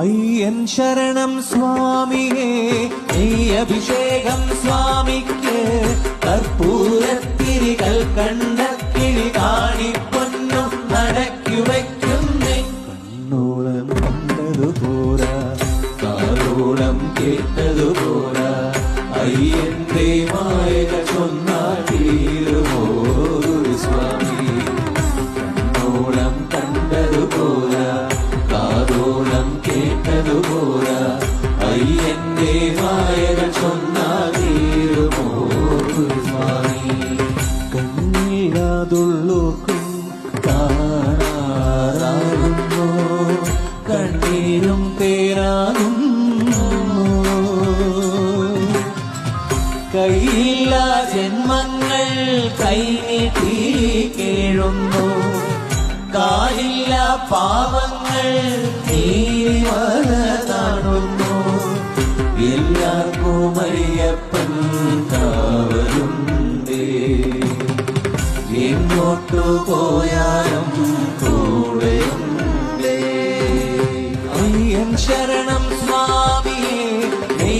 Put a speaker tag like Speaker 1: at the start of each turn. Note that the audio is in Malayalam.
Speaker 1: അയ്യൻ ശരണം സ്വാമിയേ നീ അഭിഷേകം സ്വാമിക്ക് കർപ്പൂരത്തിരികൾ കണ്ട കാണിപ്പൊന്നും നടക്കി വയ്ക്കുന്നേ. കണ്ണോളം കണ്ടതു പോരാ കാതോളം കേട്ടതു പോരാ. അയ്യന്റെ മായക ചൊന്നാൽ കേട്ടതു പോരാ അയ്യന്റെ മായകൾ ചൊന്നാൽ തീരുമോ സ്വാമി കണ്ണില്ലാതുള്ളൂർക്കും കാണാറാകുന്നു കണ്ണീരും തേരാകുന്നു കയ്യില്ല ജന്മങ്ങൾ കൈനീട്ടി കേഴുന്നു. കാലില്ല പാവങ്ങൾ എങ്ങോട്ടു പോയാലും കൂടെയുണ്ടേ അയ്യൻ ശരണം സ്വാമിയെ നീ